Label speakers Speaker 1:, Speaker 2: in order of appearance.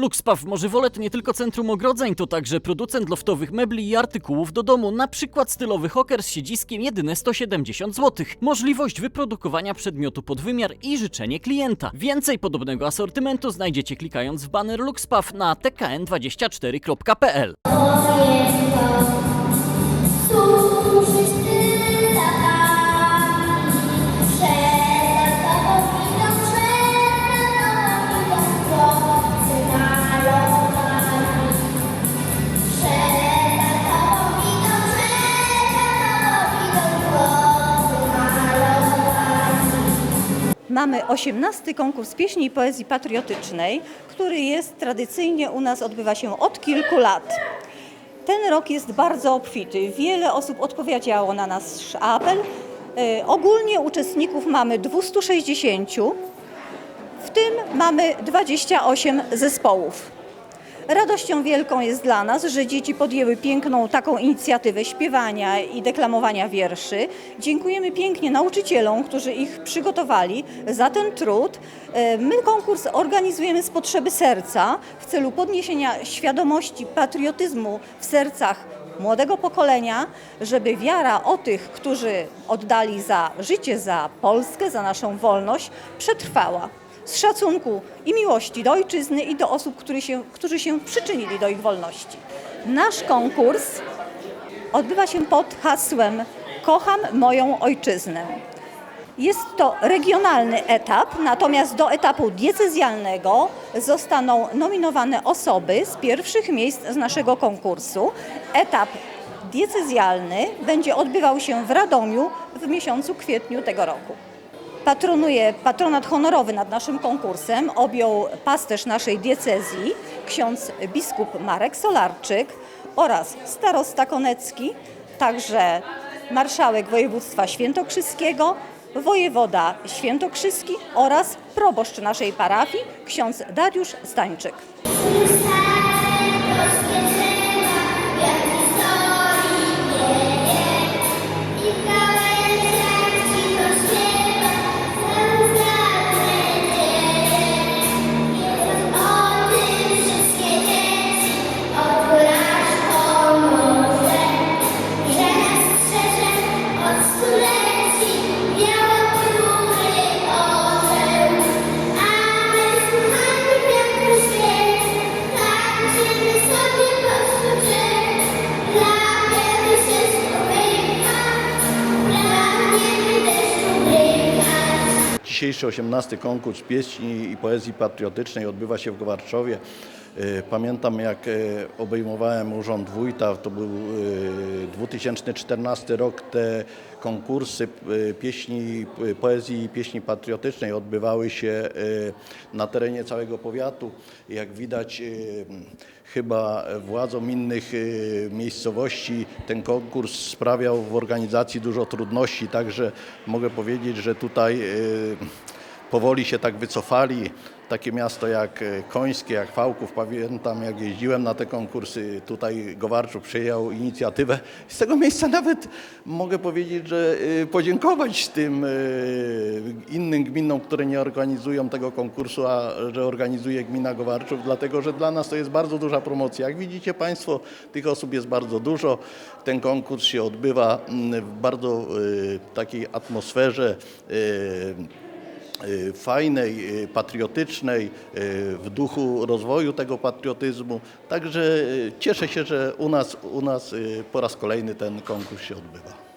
Speaker 1: Luxpaw Morzywolet nie tylko centrum ogrodzeń, to także producent loftowych mebli i artykułów do domu, na przykład stylowy hoker z siedziskiem jedyne 170 zł. Możliwość wyprodukowania przedmiotu pod wymiar i życzenie klienta. Więcej podobnego asortymentu znajdziecie klikając w baner Luxpaw na tkn24.pl.
Speaker 2: Mamy 18 konkurs pieśni i poezji patriotycznej, który jest tradycyjnie u nas odbywa się od kilku lat. Ten rok jest bardzo obfity. Wiele osób odpowiedziało na nasz apel. E, Ogólnie uczestników mamy 260, w tym mamy 28 zespołów. Radością wielką jest dla nas, że dzieci podjęły piękną taką inicjatywę śpiewania i deklamowania wierszy. Dziękujemy pięknie nauczycielom, którzy ich przygotowali za ten trud. E, My konkurs organizujemy z potrzeby serca w celu podniesienia świadomości patriotyzmu w sercach młodego pokolenia, żeby wiara o tych, którzy oddali za życie, za Polskę, za naszą wolność, przetrwała z szacunku i miłości do ojczyzny i do osób, którzy się, którzy się przyczynili do ich wolności. Nasz konkurs odbywa się pod hasłem Kocham moją ojczyznę. Jest to regionalny etap, natomiast do etapu diecezjalnego zostaną nominowane osoby z pierwszych miejsc z naszego konkursu. Etap diecezjalny będzie odbywał się w Radomiu w miesiącu kwietniu tego roku. Patronuje patronat honorowy nad naszym konkursem objął pasterz naszej diecezji, ksiądz biskup Marek Solarczyk oraz starosta konecki, także marszałek województwa świętokrzyskiego, wojewoda świętokrzyski oraz proboszcz naszej parafii, ksiądz Dariusz Stańczyk.
Speaker 3: Dzisiejszy 18 konkurs pieśni i poezji patriotycznej odbywa się w Gowarczowie. E, Pamiętam jak e, obejmowałem urząd wójta, to był e, 2014 rok, te konkursy e, pieśni, e, poezji i pieśni patriotycznej odbywały się e, na terenie całego powiatu. Jak widać e, chyba władzom innych e, miejscowości ten konkurs sprawiał w organizacji dużo trudności, także mogę powiedzieć, że tutaj e, powoli się tak wycofali. Takie miasto jak e, Końskie, jak Fałków, pamiętam jak jeździłem na te konkursy, tutaj Gowarczu przyjął inicjatywę. Z tego miejsca nawet mogę powiedzieć, że e, podziękować tym e, innym gminom, które nie organizują tego konkursu, a że organizuje gmina Gowarczów, dlatego że dla nas to jest bardzo duża promocja. Jak widzicie Państwo, tych osób jest bardzo dużo. Ten konkurs się odbywa mm, w bardzo takiej atmosferze fajnej, y, patriotycznej, y, w duchu rozwoju tego patriotyzmu. Także y, cieszę się, że u nas, u nas y, po raz kolejny ten konkurs się odbywa.